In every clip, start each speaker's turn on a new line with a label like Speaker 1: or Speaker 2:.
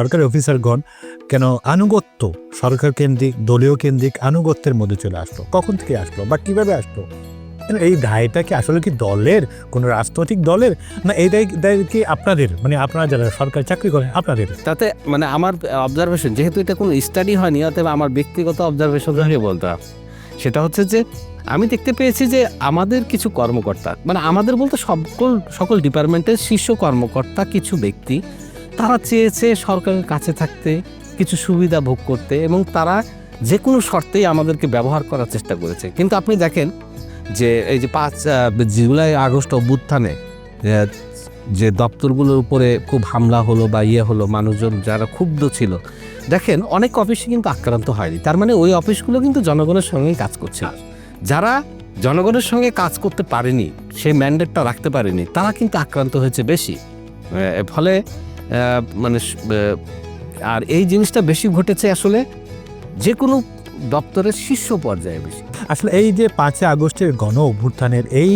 Speaker 1: সরকারি অফিসারগণ কেন আনুগত্য সরকার কেন্দ্রিক দলীয় কেন্দ্রিক আনুগত্যের মধ্যে চলে আসলো? কখন থেকে আসলো বা কীভাবে আসলো? এই দায়টা কি আসলে কি দলের কোনো রাজনৈতিক দলের? না এই দায় কি আপনাদের? মানে আপনারা যারা সরকারি চাকরি করেন আপনাদের?
Speaker 2: তাতে মানে আমার অবজারভেশন যেহেতু এটা কোনো স্টাডি হয়নি অতএব আমার ব্যক্তিগত অবজারভেশন বলতে হবে সেটা হচ্ছে যে আমি দেখতে পেয়েছি যে আমাদের কিছু কর্মকর্তা মানে আমাদের বলতে সকল সকল ডিপার্টমেন্টের শীর্ষ কর্মকর্তা কিছু ব্যক্তি তারা চেয়েছে সরকারের কাছে থাকতে, কিছু সুবিধা ভোগ করতে এবং তারা যে কোনো শর্তেই আমাদেরকে ব্যবহার করার চেষ্টা করেছে। কিন্তু আপনি দেখেন যে এই যে পাঁচ জুলাই, আগস্ট অভ্যুত্থানে, যে দপ্তরগুলোর উপরে খুব হামলা হলো বা ইয়ে হলো, মানুষজন যারা ক্ষুব্ধ ছিল, দেখেন অনেক অফিসে কিন্তু আক্রান্ত হয়নি। তার মানে ওই অফিসগুলো কিন্তু জনগণের সঙ্গেই কাজ করছে। যারা জনগণের সঙ্গে কাজ করতে পারেনি, সেই ম্যান্ডেটটা রাখতে পারেনি, তারা কিন্তু আক্রান্ত হয়েছে বেশি। ফলে মানে আর এই জিনিসটা বেশি ঘটেছে আসলে যে কোনো দপ্তরের শীর্ষ পর্যায়ে বেশি।
Speaker 1: আসলে এই যে পাঁচই আগস্টের গণ অভ্যুত্থানের এই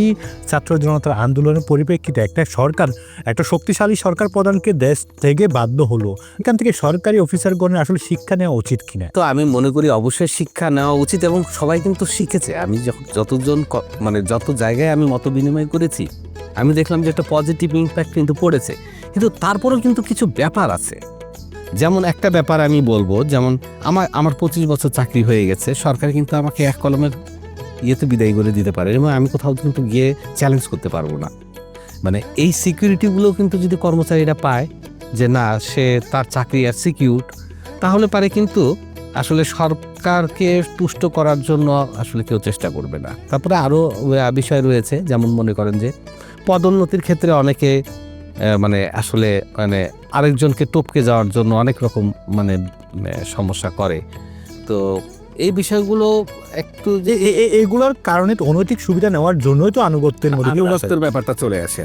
Speaker 1: ছাত্র জনতার আন্দোলনের পরিপ্রেক্ষিতে একটা সরকার একটা শক্তিশালী সরকার প্রধানকে দেশ থেকে বাধ্য হলো। এখান থেকে সরকারি অফিসারগণের আসলে শিক্ষা নেওয়া উচিত কিনা?
Speaker 2: তো আমি মনে করি অবশ্যই শিক্ষা নেওয়া উচিত এবং সবাই কিন্তু শিখেছে। আমি যখন যতজন মানে যত জায়গায় আমি মত বিনিময় করেছি আমি দেখলাম যে একটা পজিটিভ ইম্প্যাক্ট কিন্তু পড়েছে। কিন্তু তারপরেও কিন্তু কিছু ব্যাপার আছে। যেমন একটা ব্যাপার আমি বলব, যেমন আমার আমার পঁচিশ বছর চাকরি হয়ে গেছে, সরকার কিন্তু আমাকে এক কলমের ইয়েতে বিদায় করে দিতে পারে এবং আমি কোথাও কিন্তু গিয়ে চ্যালেঞ্জ করতে পারব না। মানে এই সিকিউরিটিগুলো কিন্তু যদি কর্মচারীরা পায় যে না, সে তার চাকরি আর সিকিউর তাহলে পারে কিন্তু আসলে সরকারকে তুষ্ট করার জন্য আসলে কেউ চেষ্টা করবে না। তারপরে আরও বিষয় রয়েছে, যেমন মনে করেন যে পদোন্নতির ক্ষেত্রে অনেকে মানে আসলে মানে আরেকজনকে টপকে যাওয়ার জন্য অনেক রকম মানে সমস্যা করে। তো এই বিষয়গুলো একটু
Speaker 1: এগুলোর কারণে অনৈতিক সুবিধা নেওয়ার জন্যই তো আনুগত্যের মধ্যে
Speaker 2: ব্যাপারটা চলে আসে